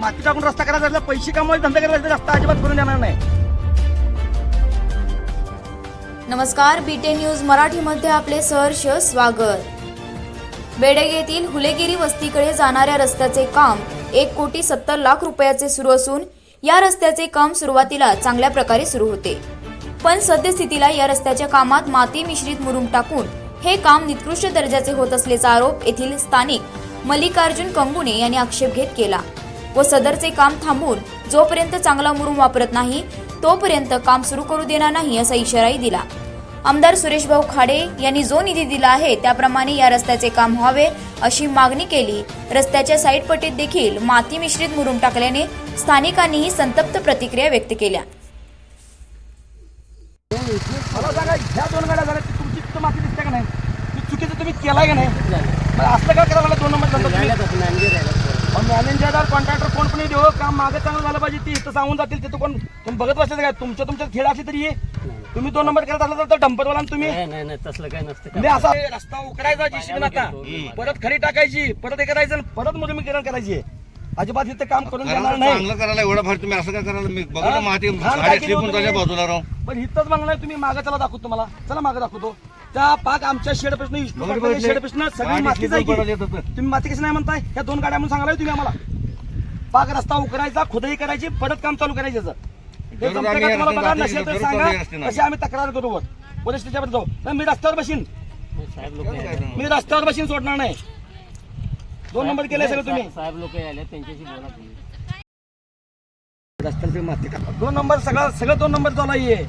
माती टाकून रस्ता करायचा असला पैसे कमवायचे धंदा करायचा रस्ता अजिबात करून देणार नाही. नमस्कार बीटे न्यूज मराठीमध्ये आपले सहर्ष स्वागत. बेडग येथील हुलेगिरी वस्तीकडे जाणाऱ्या रस्त्याचे काम एक कोटी सत्तर लाख रुपयाचे सुरू असून या रस्त्याचे काम सुरुवातीला चांगल्या प्रकारे सुरू होते. पण सद्यस्थितीला या रस्त्याच्या कामात माती मिश्रित मुरुम टाकून हे काम निकृष्ट दर्जाचे होत असल्याचा आरोप येथील स्थानिक मल्लिकार्जुन कंगुणे यांनी आक्षेप घेत केला. व सदरचे काम थांबवून जोपर्यंत चांगला मुरुम वापरत नाही तोपर्यंत काम सुरू करू देणार नाही असा इशाराही दिला आमदार सुरेशभाऊ खाडे यांनी जो निधी दिला आहे त्याप्रमाणे या रस्त्याचे काम व्हावे अशी मागणी केली रस्त्याच्या साईड पट्टीत देखील माती मिश्रित मुरुम टाकल्याने स्थानिकांनीही संतप्त प्रतिक्रिया व्यक्त केल्या मला सांगा ह्या दोन गाड्या झाल्या ती तुमची तिथं माती दिसते का नाही ती चुकीचं तुम्ही केलाय का नाही असलं काय करायला दोन नंबर मॅनेजर कॉन्ट्रॅक्टर कोण पण देऊ काम मागे चांगलं झालं पाहिजे ती इथं सांगून जातील तिथं कोण तुम्ही बघत बसले काय तुमच्या तुमच्या खेळ असली तरी ये. तुम्ही दोन नंबर करत असला तर डंपरवाला तुम्ही. नाही नाही नाही तसलं काय नसतं. म्हणजे असा रस्ता उकडायचा जीसीबी आता. परत खडी टाकायची परत हे करायचं परत मुरमीकरण करायची अजिबात इथं काम करून देणार नाही. चांगलं करायला एवढं फार तुम्ही असं काय करायला? मी बघा हा? तुम्ही. बाजूला राव पण इथंच म्हणणार तुम्ही मागं चला दाखवतो तुम्हाला चला मागं दाखवतो. त्या पाक आमच्या शेड प्रश्न विष्णू बरोबर पाटलाच्या आहे. शेड प्रश्न सगळी येत होतं. तुम्ही माती कशी नाही म्हणताय? ह्या दोन गाड्या म्हणून सांगायला तुम्ही आम्हाला. पाक रस्ता उकरायचा खुदाई करायची परत काम चालू करायचं हे जमतं का या तुम्हाला बघा नसेल तर सांगा या. कशी आम्ही तक्रार करू वर. पोलीस स्टेशनवर जाऊ. नाही, मी रस्त्यावर बसीन साहेब लोक मी रस्त्यावर बसीन सोडणार नाही. दोन नंबर केले सगळं तुम्ही. साहेब लोक आले त्यांच्याशी बोला तुम्ही. रस्त्याची माती दोन नंबर सगळं सगळं दोन नंबर चालू आहे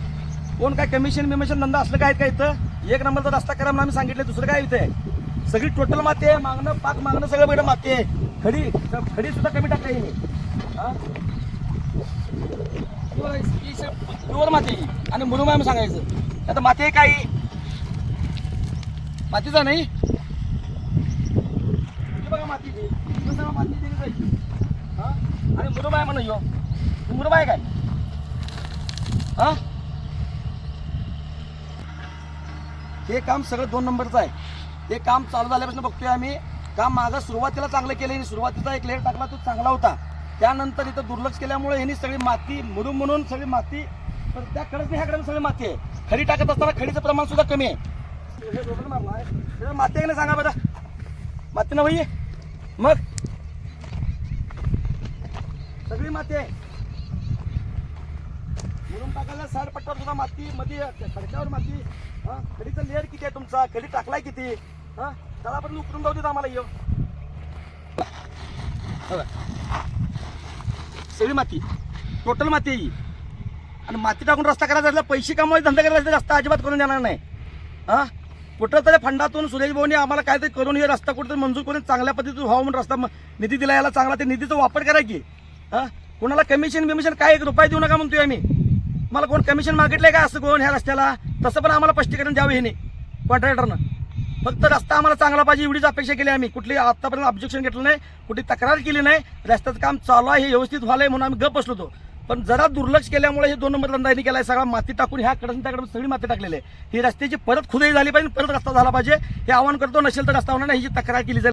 कोण काय कमिशन बिमिशन धंदा असलं काय काय इथं? एक नंबरचा रस्ता करा म्हणून आम्ही सांगितलं दुसरं काय इथे? सगळी टोटल माती आहे मागणं पाक मागणं सगळं बेडं माती आहे. खडी खडी सुद्धा कमी टाकली. आहे प्युअर माती. आणि म्हणून आहे सांगायचं. आता माती आहे काही. मातीचा नाही? बघा माती. माती दिली जाईल. हा? आणि मुरुबाय आहे म्हणून यो मुरुम आहे काय? हा? हे काम सगळं दोन नंबरचं आहे. हे काम चालू झाल्यापासून बघतोय आम्ही. काम मागं सुरुवातीला चांगलं केलं आणि सुरुवातीचा एक लेअर टाकला तो चांगला होता. त्यानंतर इथं दुर्लक्ष केल्यामुळे ह्यांनी सगळी माती मुरुम म्हणून सगळी माती तर त्या नाही ह्याकडे सगळी माती आहे. खडी टाकत असताना खडीचं प्रमाण सुद्धा कमी आहे. माती आहे ना सांगा बरं? माती ना भाई मग? सगळी माती आहे. मुरुम टाकायला साड पट्ट्यावर सुद्धा माती मध्ये खडक्यावर माती हा? खडीचा लेअर किती आहे तुमचा? खडी टाकलाय किती? हा? त्याला पण उकरून जाऊ देत आम्हाला येऊ सगळी माती. टोटल माती आहे आणि माती टाकून रस्ता करायचा असला पैसे कमवायचे धंदा करायचा रस्ता अजिबात करून देणार नाही. हा? कुठं तरी फंडातून सुरेश भाऊने आम्हाला काहीतरी करून हे रस्ता कुठेतरी मंजूर करून चांगल्या पद्धतीने व्हावं म्हणून रस्ता निधी दिला याला चांगला ते निधीचा वापर करा की. हा? कोणाला कमिशन बिमिशन काय एक रुपये देऊ नका म्हणतोय आम्ही. मला कोण कमिशन मागितलंय का असं कोण ह्या रस्त्याला? तसं पण आम्हाला स्पष्टीकरण द्यावं ह्याने कॉन्ट्रॅक्टरनं फक्त रस्ता आम्हाला चांगला पाहिजे एवढीच अपेक्षा केली आम्ही. कुठली आतापर्यंत ऑब्जेक्शन घेतलं नाही कुठली तक्रार केली नाही रस्त्याचं काम चालू आहे हे व्यवस्थित व्हायलंय म्हणून आम्ही गप बसलो होतो. पण जरा दुर्लक्ष केल्यामुळे हे दोन नंबर धंदा केलाय सगळा माती टाकून ह्या कडून त्याकडून सगळी माती टाकलेली आहे. ही रस्त्याची परत खुदाई झाली पाहिजे परत रस्ता झाला पाहिजे हे आवाहन करतो नसेल तर रस्ता होणार नाही ही तक्रार केली जाईल.